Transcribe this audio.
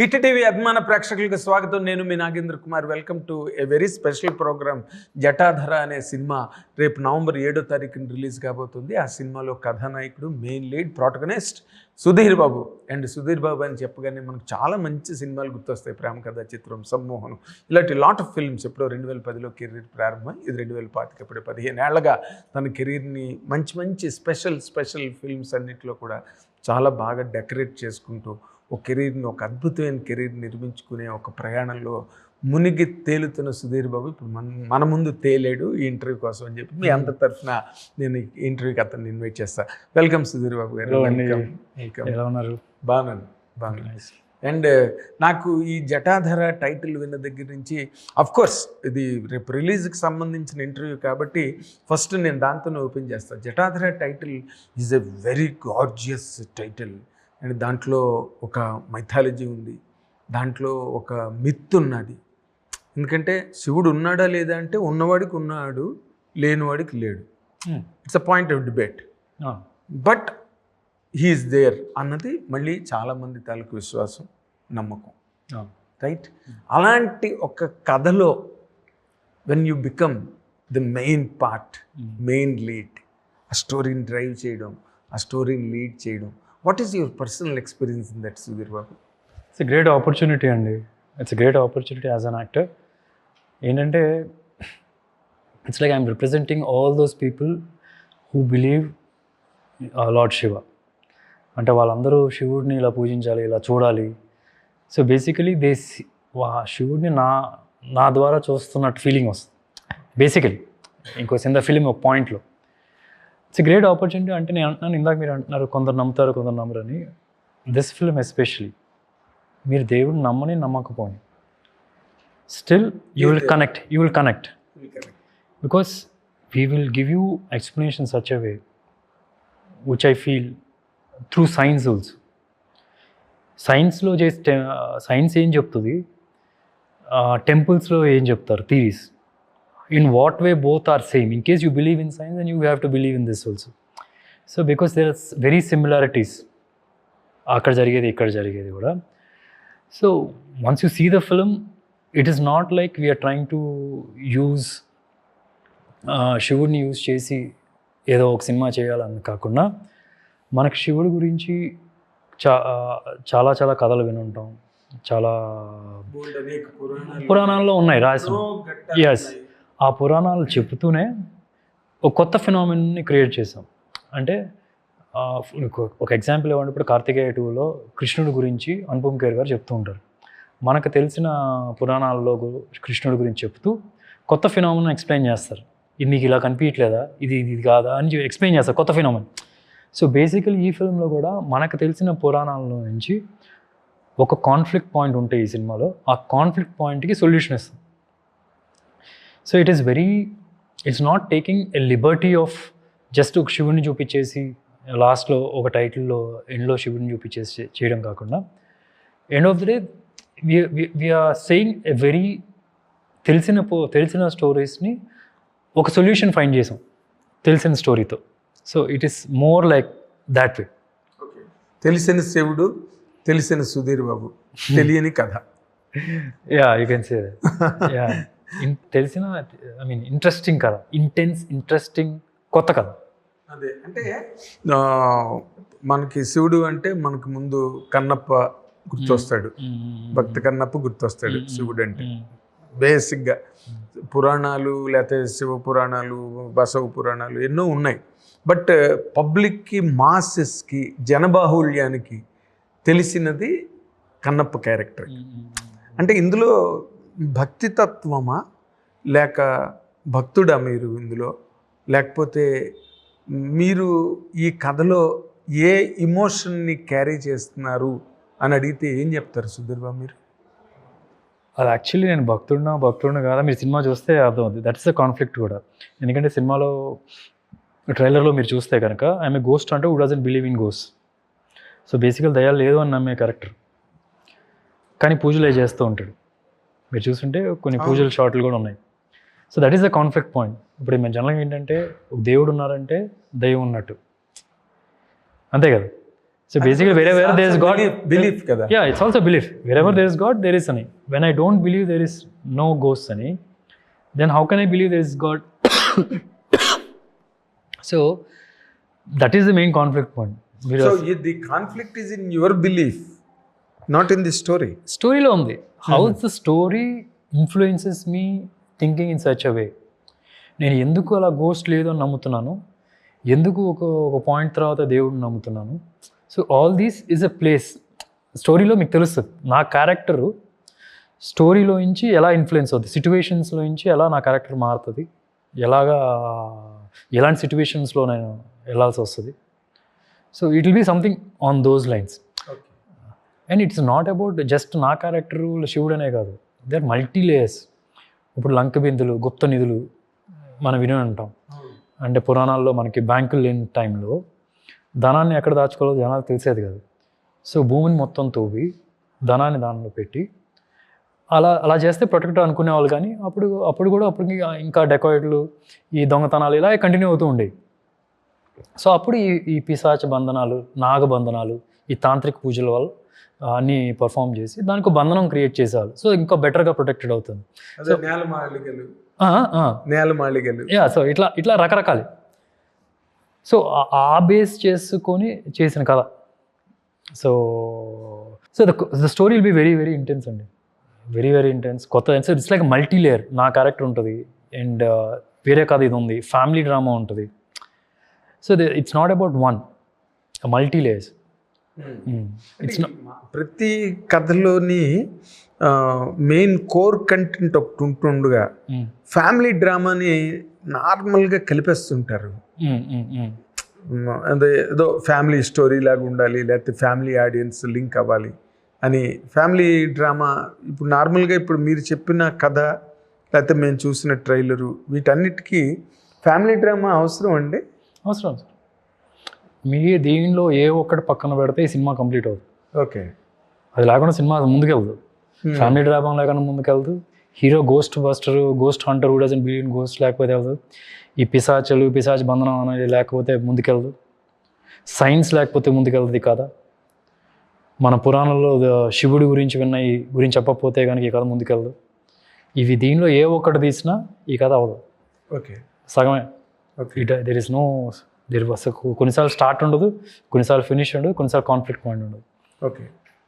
Hit TV అభిమాన ప్రేక్షకులకు స్వాగతం. నేను మీ Nagendra Kumar. Welcome to a very special programme Jatadhara అనే సినిమా. రేపు నవంబర్ ఏడో తారీఖున రిలీజ్ కాబోతుంది. ఆ సినిమాలో కథానాయకుడు main lead protagonist Sudheer Babu. And Sudheer Babu అని చెప్పగానే మనకు చాలా మంచి సినిమాలు గుర్తొస్తాయి. ప్రేమ కథ చిత్రం సమ్మోహనం. ఇలాంటి లాట్ ఆఫ్ ఫిల్మ్స్ ఎప్పుడో రెండు వేల పదిలో కెరీర్ ప్రారంభం ఇది రెండు వేల పాతిక ఇప్పుడు పదిహేను ఏళ్ళగా తన కెరీర్ని మంచి మంచి స్పెషల్ స్పెషల్ ఫిల్మ్స్ అన్నిటిలో కూడా చాలా బాగా డెకరేట్ చేసుకుంటూ ఒక కెరీర్ని ఒక అద్భుతమైన కెరీర్ నిర్మించుకునే ఒక ప్రయాణంలో మునిగి తేలుతున్న సుధీర్ బాబు ఇప్పుడు మన మన ముందు తేలేడు ఈ ఇంటర్వ్యూ కోసం అని చెప్పి మీ అందరి తరఫున నేను ఇంటర్వ్యూకి అతన్ని ఇన్వైట్ చేస్తా. వెల్కమ్ సుధీర్ బాబు గారు. వెల్కమ్. ఎలా ఉన్నారు? బాగున్నాను. బాగున్నాను. అండ్ నాకు ఈ జటాధర టైటిల్ విన్న దగ్గర నుంచి అఫ్ కోర్స్ ఇది రేపు రిలీజ్కి సంబంధించిన ఇంటర్వ్యూ కాబట్టి ఫస్ట్ నేను దాంతోనే ఓపెన్ చేస్తాను Jatadhara title is a very gorgeous title. And దాంట్లో ఒక మైథాలజీ ఉంది. దాంట్లో ఒక మిత్ ఉన్నది. ఎందుకంటే శివుడు ఉన్నాడా లేదా అంటే ఉన్నవాడికి ఉన్నాడు లేనివాడికి లేడు. It's a point of debate but he's there అన్నది మళ్ళీ చాలామంది తాలూకు విశ్వాసం నమ్మకం. రైట్ అలాంటి ఒక కథలో when you become the main part. Main lead ఆ స్టోరీని డ్రైవ్ చేయడం ఆ స్టోరీని లీడ్ చేయడం what is your personal experience in that Sudheer Babu it's great opportunity అండి it's great opportunity as an actor ఏంటంటే it's like I'm representing all those people who believe lord Shiva అంటే వాళ్ళందరూ శివుడిని ఇలా పూజించాలి ఇలా చూడాలి. సో బేసికలీ దే శివుడిని నా నా ద్వారా చూస్తున్నట్టు ఫీలింగ్ వస్తుంది. బేసికలీ ఇంకో సింద ఫిలిం ఒక పాయింట్లో ఇట్స్ గ్రేట్ ఆపర్చునిటీ అంటే నేను అంటున్నాను ఇందాక మీరు అంటున్నారు కొందరు నమ్ముతారు కొందరు నమ్మరు అని దిస్ ఫిల్మ్ ఎస్పెషలీ మీరు దేవుడిని నమ్మని నమ్మకపోని. Still you will connect you will connect because we will give you explanation such a way which I feel through science also సైన్స్లో చేస్తే సైన్స్ ఏం చెప్తుంది? టెంపుల్స్లో ఏం చెప్తారు? Theories in what way both are same in case you believe in science and you have to believe in this also so because there are very similarities అక్కడ జరిగేది ఇక్కడ జరిగేది కూడా so once you see the film it is not like we are trying to use శివుడిని use చేసి ఏదో ఒక cinema చేయాలని కాకుండా మనకు శివుడి గురించి చా చాలా చాలా కథలు వినుంటాం. చాలా పురాణాల్లో ఉన్నాయి రాసిన Yes. ఆ పురాణాలు చెబుతూనే ఒక కొత్త ఫినామిన్ని క్రియేట్ చేసాం అంటే ఒక- ఎగ్జాంపుల్ ఇవ్వండి. ఇప్పుడు కార్తికేయ టూలో కృష్ణుడి గురించి అనుపమ్ ఖేర్ గారు చెప్తూ ఉంటారు. మనకు తెలిసిన పురాణాల్లో గు- కృష్ణుడి గురించి చెప్తూ కొత్త ఫినామిన్ ఎక్స్ప్లెయిన్ చేస్తారు. ఇది మీకు ఇలా కనిపించట్లేదా ఇది ఇది కాదా? అని ఎక్స్ప్లెయిన్ చేస్తారు కొత్త ఫినామిన్ సో బేసికలీ ఈ ఫిల్మ్లో కూడా మనకు తెలిసిన పురాణాల్లో నుంచి ఒక కాన్ఫ్లిక్ట్ పాయింట్ ఉంటాయి ఈ సినిమాలో ఆ కాన్ఫ్లిక్ట్ పాయింట్కి సొల్యూషన్ ఇస్తాం. So it is very it's not taking a liberty of just ఒక శివుడిని చూపించేసి లాస్ట్లో ఒక టైటిల్లో ఎండ్లో శివుడిని చూపించేసి చేయడం కాకుండా end of the day we're saying a very తెలిసిన పో తెలిసిన స్టోరీస్ని ఒక సొల్యూషన్ ఫైండ్ చేసాం తెలిసిన స్టోరీతో so it is more like that way తెలిసిన శివుడు తెలిసిన సుధీర్ బాబు తెలియని కథ. Yeah you can say yeah తెలిసిన ఐ మీన్ ఇంట్రెస్టింగ్ కథ. ఇంటెన్స్ ఇంట్రెస్టింగ్ కొత్త కథ. అదే అంటే మనకి శివుడు అంటే మనకు ముందు కన్నప్ప గుర్తొస్తాడు. భక్త కన్నప్ప గుర్తొస్తాడు శివుడు అంటే. బేసిక్గా పురాణాలు లేకపోతే శివ పురాణాలు బసవ పురాణాలు ఎన్నో ఉన్నాయి. బట్ పబ్లిక్కి మాసెస్కి జనబాహుళ్యానికి తెలిసినది కన్నప్ప క్యారెక్టర్. అంటే ఇందులో భక్తితత్వమా? లేక భక్తుడా మీరు ఇందులో? లేకపోతే మీరు ఈ కథలో ఏ ఇమోషన్ని క్యారీ చేస్తున్నారు అని అడిగితే ఏం చెప్తారు సుధీర్ మీరు? అది యాక్చువల్లీ నేను భక్తుడినా భక్తుడిని కాదా? మీరు సినిమా చూస్తే అర్థమవుతుంది దట్స్ ద కాన్ఫ్లిక్ట్ కూడా. ఎందుకంటే సినిమాలో ట్రైలర్లో మీరు చూస్తే కనుక ఆమె గోస్ట్ అంటే who doesn't believe in ghost so basically దయాలు లేదు అని నమ్మే క్యారెక్టర్ కానీ పూజలు చేస్తూ ఉంటాడు. మీరు చూస్తుంటే కొన్ని పూజల షాట్లు కూడా ఉన్నాయి. So that is the conflict point ఇప్పుడు మేము జనరల్గా ఏంటంటే ఒక దేవుడు ఉన్నారంటే దైవం ఉన్నట్టు. అంతే కదా? సో బేసిక్లీ వేరే వేరే దేర్ ఇస్ గాడ్ బిలీఫ్ కదా. Yeah it's also belief wherever there is god there is అని when I don't believe there is no goes అని then how can I believe there is god so that is the main conflict point the conflict is in your belief not in the story స్టోరీలో ఉంది. How the story influences me thinking in such a way నేను ఎందుకు అలా ghost లేదు అని నమ్ముతున్నాను. ఎందుకు ఒక ఒక పాయింట్ తర్వాత దేవుడిని నమ్ముతున్నాను? So all these is a place స్టోరీలో మీకు తెలుస్తుంది. నా క్యారెక్టరు స్టోరీలో నుంచి ఎలా ఇన్ఫ్లుయెన్స్ అవుతుంది సిచ్యువేషన్స్లో నుంచి ఎలా నా క్యారెక్టర్ మారుతుంది? ఎలాగా ఎలాంటి సిచ్యువేషన్స్లో నేను వెళ్ళాల్సి వస్తుంది? So it will be something on those lines and it's not about just నా క్యారెక్టర్ శివుడు అనే కాదు. దే ఆర్ మల్టీ లేయర్స్ ఇప్పుడు లంక బిందులు గుప్త నిధులు మనం విని ఉంటాం. అంటే పురాణాల్లో మనకి బ్యాంకులు లేని టైంలో ధనాన్ని ఎక్కడ దాచుకోవాలో జనాలకు తెలిసేది కాదు. సో భూమిని మొత్తం తవ్వి ధనాన్ని దానిలో పెట్టి అలా అలా చేస్తే ప్రొటెక్ట్ అనుకునే వాళ్ళు కానీ అప్పుడు అప్పుడు కూడా అప్పుడు ఇంకా డెకాయిట్లు ఈ దొంగతనాలు ఇలా కంటిన్యూ అవుతూ ఉండేవి. సో అప్పుడు ఈ ఈ పిశాచ బంధనాలు నాగ బంధనాలు ఈ తాంత్రిక పూజల వల్ల అన్నీ పర్ఫామ్ చేసి దానికి బంధనం క్రియేట్ చేసేవాళ్ళు. సో ఇంకా బెటర్గా ప్రొటెక్టెడ్ అవుతుంది. నేల యా సో ఇట్లా ఇట్లా రకరకాలు. సో ఆ- బేస్ చేసుకొని చేసిన కథ so so the the story will be very very intense అండి. వెరీ వెరీ ఇంటెన్స్ కొత్త so it's like multi layer నా క్యారెక్టర్ ఉంటుంది. అండ్ వేరే కథ ఇది ఉంది. ఫ్యామిలీ డ్రామా ఉంటుంది. So it's not about one multi layers it's ప్రతి కథలోని మెయిన్ కోర్ కంటెంట్ ఒకటి ఉంటుండగా ఫ్యామిలీ డ్రామాని నార్మల్గా కలిపేస్తుంటారు. అదే ఏదో ఫ్యామిలీ స్టోరీ లాగా ఉండాలి లేకపోతే ఫ్యామిలీ ఆడియన్స్ లింక్ అవ్వాలి అని ఫ్యామిలీ డ్రామా ఇప్పుడు నార్మల్గా ఇప్పుడు మీరు చెప్పిన కథ లేకపోతే మేము చూసిన ట్రైలరు వీటన్నిటికీ ఫ్యామిలీ డ్రామా అవసరం అండి? అవసరం అవసరం. మీ దీనిలో ఏ ఒక్కటి పక్కన పెడితే ఈ సినిమా కంప్లీట్ అవుతుంది. ఓకే. అది లేకుండా సినిమా ముందుకెళ్దు. ఫ్యామిలీ డ్రామా లేకుండా ముందుకెళ్తూ hero ghost buster ghost hunter కూడా బిలియన్ గోస్ట్ లేకపోతే వెళ్దు ఈ పిశాచలు పిశాచ బంధనం అనేది లేకపోతే ముందుకెళ్దు. సైన్స్ లేకపోతే ముందుకెళ్తుంది ఈ కథ. మన పురాణంలో శివుడి గురించి విన్న ఈ గురించి చెప్పకపోతే కనుక ఈ కథ ముందుకెళ్దు. ఇవి దీనిలో ఏ ఒక్కటి తీసినా ఈ కథ అవ్వదు. ఓకే. సగమే. Okay. There is no there కొన్నిసార్లు స్టార్ట్ ఉండదు కొన్నిసార్లు ఫినిష్ ఉండదు కొన్నిసార్లు కాన్ఫ్లిక్ట్ పాయింట్ ఉండదు. ఓకే